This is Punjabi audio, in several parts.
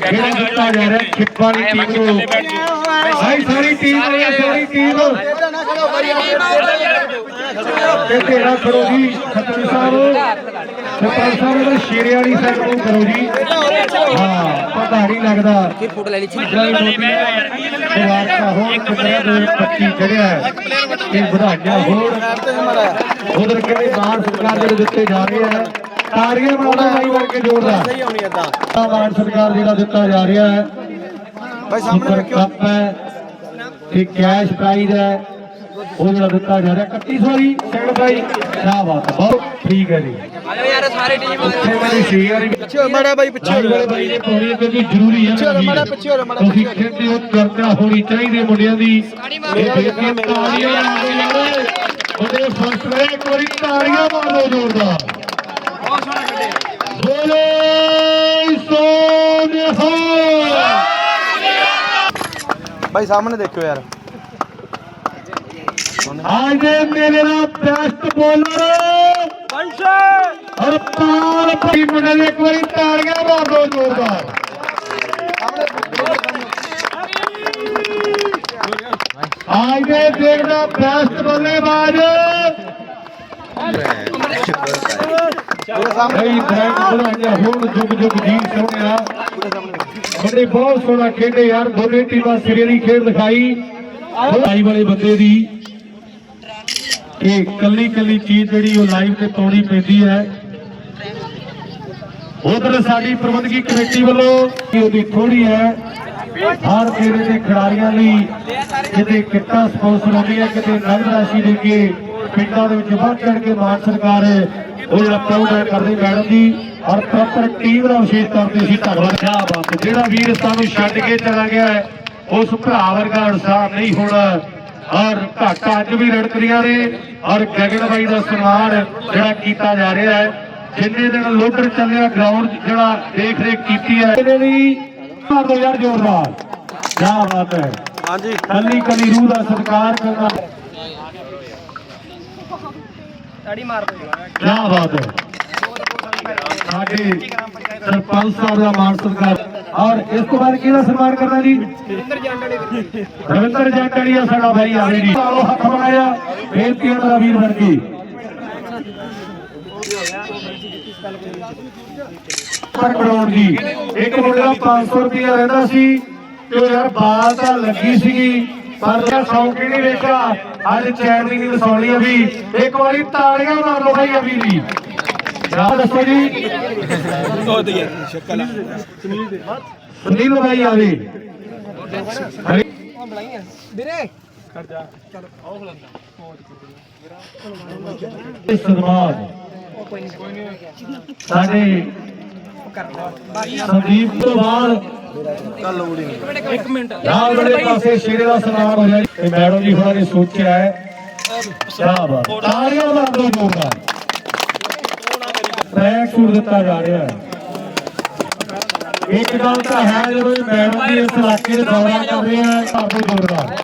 ਜਿਹੜਾ ਦਿੱਤਾ ਜਾ ਰਿਹਾ ਖਿੱਪਾ ਵਾਲੀ ਟੀਮ ਨੂੰ। ਭਾਈ ਸਾਰੀ ਟੀਮ ਹੈ ਸਾਰੀ ਟੀਮ ਤੇ ਤੇਰਾ ਕਰੋ ਜੀ ਖੱਤਰੀ ਸਾਹਿਬ। ਸਰਪੰਚ ਸਾਹਿਬ ਦਾ ਸ਼ੇਰੇ ਵਾਲੀ ਸਾਈਡ ਨੂੰ ਕਰੋ ਜੀ। ਹਾਂ ਪਤਾ ਨਹੀਂ ਲੱਗਦਾ? ਫਿਰ ਫੋਟੋ ਲੈ ਲਈ ਸੀ ਕਿਤੇ ਦੇ 25 ਚੜਿਆ। ਹੈ ਇਹ ਵਧਾਈਆਂ ਹੋਣ ਉਧਰ ਕਹਿੰਦੇ ਮਾਨ ਸਰਕਾਰ ਜਿਹੜੇ ਦਿੱਤੇ ਜਾ ਰਹੇ ਹੈ ਤਾਰੀਆਂ ਮਾਰਦਾ ਬਾਈ ਵਰਗੇ ਜੋੜਦਾ ਸਹੀ ਆਉਣੀ ਏਦਾਂ। ਆ ਮਾਨ ਸਰਕਾਰ ਜਿਹੜਾ ਦਿੱਤਾ ਜਾ ਰਿਹਾ ਹੈ। ਬਾਈ ਸਾਹਮਣੇ ਸੁਪਰ ਰੱਖਿਓ ਕੱਪ ਹੈ। ਤੇ ਕੈਸ਼ ਪ੍ਰਾਈਜ਼ ਹੈ। ਉਹ ਜਿਹੜਾ ਦਿੱਤਾ ਜਾ ਰਿਹਾ 3100 ਦੀ ਸੈਕੰਡ ਬਾਈ ਕੀ ਬਾਤ ਹੈ ਬਹੁਤ ਠੀਕ ਹੈ ਜੀ। ਆਜੋ ਯਾਰ ਸਾਰੇ ਟੀਮ ਇੱਥੇ ਮੈਨੂੰ ਸ਼ੇਅਰ ਵੀ ਪਿੱਛੇ ਹੋ ਮਾੜਾ ਬਾਈ ਪਿੱਛੇ ਹੋ ਲਾਈਵ ਵਾਲੇ ਬਾਈ ਨੇ ਪਾਉਣੀ ਹੈ ਕਿਉਂਕਿ ਜ਼ਰੂਰੀ ਹੈ ਪਿੱਛੇ ਹੋ ਨਾ ਮਾੜਾ ਜੀ। ਪਿੱਛੇ ਹੋ ਮਾੜਾ ਤੁਸੀਂ। ਖੇਡਦੇ ਹੋ ਹੋਣੀ ਚਾਹੀਦੀ ਮੁੰਡਿਆਂ ਦੀ। ਇਹ ਤਾੜੀਆਂ ਮੁੰਡੇ ਫਸਟ ਇੱਕ ਵਾਰੀ ਤਾੜੀਆਂ ਮਾਰ ਦਿਓ ਜ਼ੋਰਦਾਰ। ਬਹੁਤ ਸੋਹਣਾ ਖੇਡਿਆ ਬੋਲੇ ਸੋਨਿਹਾ ਬਾਈ ਸਾਹਮਣੇ ਦੇਖਿਓ ਯਾਰ आज ਦੇ ਮੇਲੇ ਦਾ ਬੈਸਟ ਬੋਲਰ ਬੰਸ਼ੇ ਹਰਪਾਲ ਭਾਈ ਮੁੰਡੇ ਨੇ ਇੱਕ ਵਾਰੀ ਤਾੜੀਆਂ ਮਾਰ ਦਿਓ ਜ਼ੋਰਦਾਰ आज ਦੇ ਦੇਖ ਦਾ ਬੈਸਟ ਬੱਲੇਬਾਜ਼ ਪੂਰੇ ਸਾਹਮਣੇ ਕਈ ਬ੍ਰੈਂਡ ਬਣਾਈਆਂ ਹੁਣ ਜੁਗ ਜੁਗ ਜੀ ਸੋਹਣਿਆ ਬੜੇ ਬਹੁਤ ਸੋਹਣਾ ਖੇਡੇ ਯਾਰ ਦੋਨੇ ਟੀਮਾਂ ਸਿਰੇ ਦੀ ਖੇਡ ਦਿਖਾਈ। ਭਾਈ ਵਾਲੇ ਬੰਦੇ ਦੀ ਕਿ ਕੱਲੀ ਕੱਲੀ ਚੀਜ਼ ਜਿਹੜੀ ਉਹ ਲਾਈਵ ਤੇ ਪਾਉਣੀ ਪੈਂਦੀ ਹੈ। ਉਧਰ ਸਾਡੀ ਪ੍ਰਬੰਧਕੀ ਕਮੇਟੀ ਵੱਲੋਂ ਕਿ ਉਹਦੀ ਥੋੜੀ ਹੈ। ਹਰ ਫੇਰੇ ਦੇ ਖਿਡਾਰੀਆਂ ਲਈ ਕਿਤੇ ਕਿੱਟਾਂ ਸਪਾਂਸਰ ਹੁੰਦੀ ਹੈ ਕਿਤੇ ਨਗਦ ਰਾਸ਼ੀ ਦੇ ਕੇ ਪਿੰਡਾਂ ਦੇ ਵਿੱਚ ਵੱਧ ਚੜ ਕੇ ਮਾਨ ਸਰਕਾਰ ਉਹ ਜਿਹੜਾ ਪ੍ਰੋਗਰਾਮ ਕਰਦੀ ਮੈਡਮ ਜੀ ਔਰ ਪ੍ਰੋਪਰ ਟੀਮ ਦਾ ਵਿਸ਼ੇਸ਼ ਤੌਰ ਤੇ ਅਸੀਂ ਧੰਨਵਾਦ ਕਿਆ ਬਾਤ ਹੈ। ਜਿਹੜਾ ਵੀਰ ਸਾਨੂੰ ਛੱਡ ਕੇ ਚਲਾ ਗਿਆ ਹੈ ਉਸ ਭਰਾ ਵਰਗਾ ਇਨਸਾਨ ਨਹੀਂ ਹੋਣਾ। ਔਰ ਘਾਟਾ ਅੱਜ ਵੀ ਰੜਕਦੀਆਂ ਨੇ ਔਰ ਗਗਨ ਬਾਈ ਦਾ ਸਨਮਾਨ ਜਿਹੜਾ ਕੀਤਾ ਜਾ ਰਿਹਾ ਹੈ ਜਿੰਨੇ ਦਿਨ ਲੋਡਰ ਚੱਲਿਆ ਗਰਾਊਂਡ ਜਿਹੜਾ ਦੇਖ ਰੇਖ ਕੀਤੀ ਹੈ। ਇਹਦੇ ਲਈ ਮਾਰ ਦੋ ਯਾਰ ਜ਼ੋਰਦਾਰ। ਕੀ ਬਾਤ ਹੈ। ਹਾਂਜੀ। ਕੱਲੀ ਕੱਲੀ ਰੂਹ ਦਾ ਸਤਿਕਾਰ ਕਰਨਾ। ਤਾੜੀ ਮਾਰ ਦੋ ਕੀ ਬਾਤ ਹੈ। ਸਾਡੇ ਸਰਪੰਚ ਸਾਹਿਬ ਦਾ ਮਾਨ ਸਤਿਕਾਰ। ਔਰ ਇਸ ਤੋਂ ਬਾਅਦ ਕਿਹਦਾ ਸਨਮਾਨ ਕਰਨਾ ਜੀ? ਰਵਿੰਦਰ ਜੱਟੜੀਆ ਸਾਡਾ ਭਾਈ ਆਵੇ ਜੀ। ਆਓ ਹੱਥ ਬਣਾਇਆ। ਬੇਨਤੀ ਹੈ ਮੇਰਾ ਵੀਰ ਵਰਗੀ ਪਰ ਕਰੋੜ ਜੀ ਇੱਕ ਮੁੰਡੇ ਦਾ 500 ਰੁਪਇਆ ਰਹਿੰਦਾ ਸੀ ਤੇ ਯਾਰ ਬਾਲ ਤਾਂ ਲੱਗੀ ਸੀਗੀ। ਪਰ ਜਿਹੜਾ ਸ਼ੌਂਕ ਨਹੀਂ ਵੇਖਿਆ ਅੱਜ ਚੈਨ ਦੀ ਵਸਾਉਣੀ ਆ ਵੀ ਇੱਕ ਵਾਰੀ ਤਾੜੀਆਂ ਮਾਰ ਲਓ ਭਾਈ ਅਭੀ ਜੀ ਜਾ ਦੱਸੋ ਜੀ। ਸੁਨੀਲ ਭਾਈ ਵੀਰੇ ਸਨਮਾਨ ਸਾਡੇ ਸੰਦੀਪ ਤੋਂ ਬਾਅਦ ਕੱਲ ਲੋੜੀ ਨਹੀਂ। ਇੱਕ ਮਿੰਟ। ਨਾਲ ਬੜੇ ਪਾਸੇ ਸ਼ੇਰੇ ਦਾ ਸਨਮਾਨ ਹੋ ਜਾਏ ਤੇ ਮੈਡਮ ਜੀ ਹੋਰਾਂ ਨੇ ਸੋਚਿਆ ਹੈ ਕਿਆ ਬਾਤ ਤਾੜੀਆਂ ਮਾਰ ਦੋ ਜੋਰਦਾਰ ਟਰੈਕ ਸੂਟ ਦਿੱਤਾ ਜਾ ਰਿਹਾ ਹੈ। ਇੱਕ ਗੱਲ ਤਾਂ ਹੈ ਜਦੋਂ ਇਹ ਮੈਡਮ ਜੀ ਇਸ ਇਲਾਕੇ ਦੇ ਦੌਰਾ ਕਰ ਰਹੇ ਆ ਦੇ ਜੋਰਦਾਰ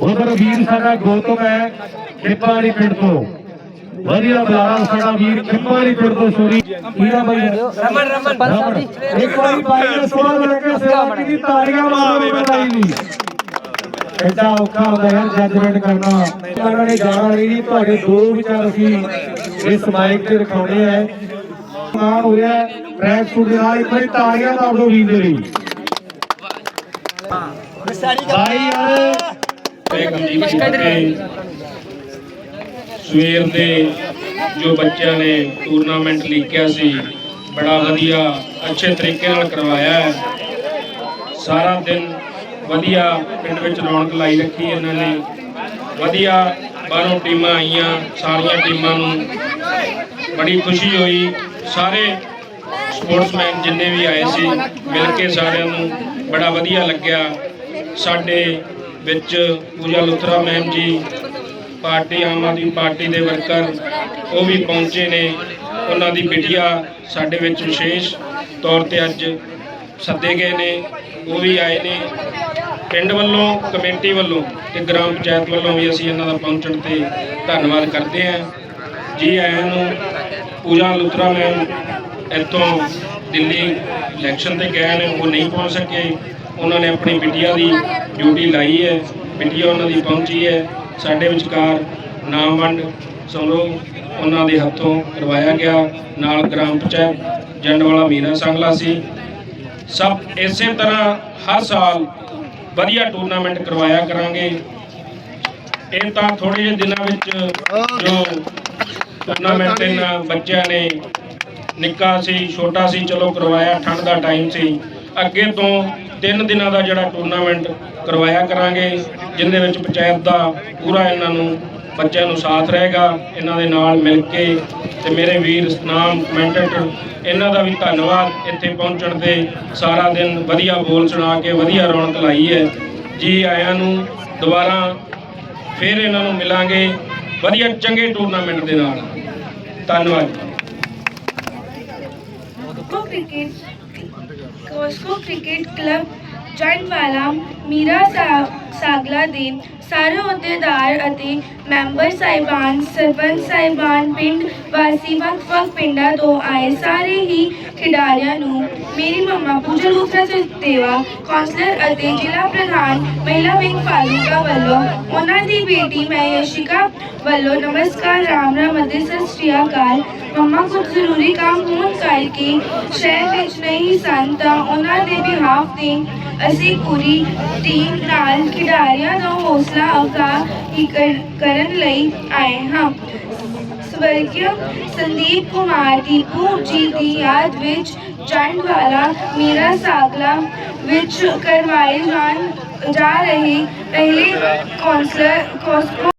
ਉਧਰ ਵੀਰ ਸਾਡਾ ਗੌਤਮ ਹੈ ਖਿੱਪਾ ਵਾਲੀ ਪਿੰਡ ਤੋਂ। ਵਧੀਆ ਬੁਲਾਰਾ ਸਾਡਾ ਵੀਰ ਖਿੱਪਾ ਵਾਲੀ ਪਿੰਡ ਤੋਂ ਸੋਰੀ। ਕੀਰਾ ਬਾਈ ਰਮਨ ਰਮਨ। ਇੱਕ ਵਾਰੀ ਬਾਈ ਨੇ ਸਵਾਲ ਲੈ ਕੇ ਸੇਵਾ ਕੀਤੀ ਤਾੜੀਆਂ ਮਾਰੋ ਬਾਈ ਜੀ ਐਡਾ ਔਖਾ ਹੁੰਦਾ ਹੈ ਜੱਜਮੈਂਟ ਕਰਨਾ। ਉਹਨਾਂ ਨੇ ਜਾਣਾ ਨਹੀਂ ਤੁਹਾਡੇ ਦੋ ਵਿਚਾਰ ਅਸੀਂ ਇਸ ਮਾਈਕ ਤੇ ਰਖਾਉਣੇ ਆ। ਮਾਨ ਹੋ ਰਿਹਾ ਟਰੈਕ ਸੂਟ ਦੇ ਨਾਲ ਇੱਕ ਵਾਰੀ ਤਾੜੀਆਂ ਮਾਰ ਦਿਓ ਵੀਰ ਦੇ ਲਈ ਭਾਈ ਸਵੇਰ ਦੇ ਜੋ ਬੱਚਿਆਂ ਨੇ ਟੂਰਨਾਮੈਂਟ ਲੀਕਿਆ ਸੀ ਬੜਾ ਵਧੀਆ ਅੱਛੇ ਤਰੀਕੇ ਨਾਲ ਕਰਵਾਇਆ ਹੈ। ਸਾਰਾ ਦਿਨ ਵਧੀਆ ਪਿੰਡ ਵਿੱਚ ਰੌਣਕ ਲਾਈ ਰੱਖੀ ਇਹਨਾਂ ਨੇ। ਵਧੀਆ ਬਾਹਰੋਂ ਟੀਮਾਂ ਆਈਆਂ ਸਾਰੀਆਂ ਟੀਮਾਂ ਨੂੰ ਬੜੀ ਖੁਸ਼ੀ ਹੋਈ। ਸਾਰੇ ਸਪੋਰਟਸਮੈਨ ਜਿੰਨੇ ਵੀ ਆਏ ਸੀ ਮਿਲ ਕੇ ਸਾਰਿਆਂ ਨੂੰ ਬੜਾ ਵਧੀਆ ਲੱਗਿਆ। ਸਾਡੇ ਵਿੱਚ Pooja Luthra ma'am ji, party, Aam Aadmi Party ਦੇ ਵਰਕਰ, ਉਹ ਵੀ ਪਹੁੰਚੇ ਨੇ। ਉਹਨਾਂ ਦੀ ਬਿਟੀਆ ਸਾਡੇ ਵਿੱਚ ਵਿਸ਼ੇਸ਼ ਤੌਰ ਤੇ ਅੱਜ ਸੱਦੇ ਗਏ ਨੇ, ਉਹ ਵੀ ਆਏ ਨੇ। ਪਿੰਡ ਵੱਲੋਂ, ਕਮੇਟੀ ਵੱਲੋਂ ਤੇ ਗ੍ਰਾਮ ਪੰਚਾਇਤ ਵੱਲੋਂ ਵੀ ਅਸੀਂ ਇਹਨਾਂ ਦਾ ਪਹੁੰਚਣ ਤੇ ਧੰਨਵਾਦ ਕਰਦੇ ਹਾਂ। ਜੀ ਆਇਆਂ ਨੂੰ, ਪੂਜਾ ਲੁਤਰਾ ਮੈਮ, ਇੱਥੋਂ ਦਿੱਲੀ ਇਲੈਕਸ਼ਨ ਤੇ ਗਏ ਨੇ ਉਹ ਨਹੀਂ ਪਹੁੰਚ ਸਕੇ। ਉਹਨਾਂ ਨੇ ਆਪਣੀ ਬਿਟੀਆ ਦੀ ਡਿਊਟੀ ਲਾਈ ਹੈ। ਬਿਟੀਆ ਉਹਨਾਂ ਦੀ ਪਹੁੰਚੀ ਹੈ। ਸਾਡੇ ਵਿਚਕਾਰ ਨਾਮ ਵੰਡ ਸਮਾਰੋਹ ਉਹਨਾਂ ਦੇ ਹੱਥੋਂ ਕਰਵਾਇਆ ਗਿਆ। ਨਾਲ ਗ੍ਰਾਮ ਪੰਚਾਇਤ ਜੰਡਵਾਲਾ ਮੀਰਾ ਸੰਗਲਾ ਸੀ। ਸਭ ਇਸੇ ਤਰ੍ਹਾਂ ਹਰ ਸਾਲ ਵਧੀਆ ਟੂਰਨਾਮੈਂਟ ਕਰਵਾਇਆ ਕਰਾਂਗੇ। ਇਹ ਤਾਂ ਥੋੜੇ ਜਿਹੇ ਦਿਨਾਂ ਵਿੱਚ ਜੋ ਟੂਰਨਾਮੈਂਟ ਇਹਨਾਂ ਬੱਚਿਆਂ ਨੇ ਨਿੱਕਾ ਸੀ, ਛੋਟਾ ਸੀ, ਚਲੋ ਕਰਵਾਇਆ, ਠੰਡ ਦਾ ਟਾਈਮ ਸੀ। ਅੱਗੇ ਤੋਂ ਤਿੰਨ ਦਿਨਾਂ ਦਾ ਜਿਹੜਾ ਟੂਰਨਾਮੈਂਟ ਕਰਵਾਇਆ ਕਰਾਂਗੇ, ਜਿੰਦੇ ਵਿੱਚ ਪੰਚਾਇਤ ਦਾ ਪੂਰਾ ਇਹਨਾਂ ਨੂੰ, ਬੱਚਿਆਂ ਨੂੰ ਸਾਥ ਰਹੇਗਾ, ਇਹਨਾਂ ਦੇ ਨਾਲ ਮਿਲ ਕੇ ਤੇ ਮੇਰੇ ਵੀਰ ਸਤਨਾਮ ਕਮੈਂਟੇਟਰ ਇਹਨਾਂ ਦਾ ਵੀ ਧੰਨਵਾਦ ਇੱਥੇ ਪਹੁੰਚਣ ਤੇ। ਸਾਰਾ ਦਿਨ ਵਧੀਆ ਬੋਲ ਸੁਣਾ ਕੇ, ਵਧੀਆ ਰੌਣਕ ਲਾਈ ਹੈ। ਜੀ ਆਇਆਂ ਨੂੰ ਦੁਬਾਰਾ ਫਿਰ ਇਹਨਾਂ ਨੂੰ ਮਿਲਾਂਗੇ। ਵਧੀਆ ਚੰਗੇ ਟੂਰਨਾਮੈਂਟ ਦੇ ਨਾਲ। ਧੰਨਵਾਦ। Cricket Costco cricket club joint ਵਾਲਾ ਮੀਰਾ ਸਾ- ਸਾਗਲਾ ਦੇ ਸਾਰੇ ਅਹੁਦੇਦਾਰ ਅਤੇ ਮੈਂਬਰ ਸਾਹਿਬਾਨ, ਸਰਪੰਚ ਸਾਹਿਬਾਨ, ਪਿੰਡ ਵਾਸੀ ਵੱਖ-ਵੱਖ ਪਿੰਡਾਂ ਤੋਂ ਆਏ ਸਾਰੇ ਹੀ ਖਿਡਾਰੀਆਂ ਨੂੰ ਮੇਰੀ ਮੰਮਾ ਪੂਜਾ ਲੂਥਰਾ ਸਚਦੇਵਾ ਕੌਂਸਲਰ ਅਤੇ ਜ਼ਿਲ੍ਹਾ ਪ੍ਰਧਾਨ ਮਹਿਲਾ ਵਿੰਗ ਫਾਜ਼ਿਲਕਾ ਵੱਲੋਂ ਉਹਨਾਂ ਦੀ ਬੇਟੀ ਮੈਂ ਯਸ਼ਿਕਾ ਵੱਲੋਂ ਨਮਸਕਾਰ, ਰਾਮ ਰਾਮ ਅਤੇ ਸਤਿ ਸ਼੍ਰੀ ਅਕਾਲ। ਮੰਮਾ, ਕੁਝ ਜ਼ਰੂਰੀ ਕੰਮ ਹੋਣ ਕਰਕੇ ਸ਼ਹਿਰ ਵਿੱਚ ਨਹੀਂ ਸਨ ਤਾਂ ਉਹਨਾਂ ਦੇ ਬਿਹਾਫ ਤੇ ਅਸੀਂ ਪੂਰੀ ਟੀਮ ਨਾਲ ਖਿਡਾਰੀਆਂ ਦਾ ਹੌਸਲਾ ਅਫਜ਼ਾ ਕਰ- ਕਰਨ ਲਈ ਆਏ ਹਾਂ। ਸਵਰਗੀय ਸੰਦੀਪ ਕੁਮਾਰ ਦੀਪੂ ਜੀ ਦੀ ਯਾਦ ਵਿੱਚ ਜੰਡ ਵਾਲਾ ਮੇਰਾ ਸਾਗਲਾ ਵਿੱਚ ਕਰਵਾਏ ਜਾਣ ਜਾ ਰਹੇ ਪਹਿਲੇ ਕੌਂਸਲਰ ਕੌਂਸਲਰ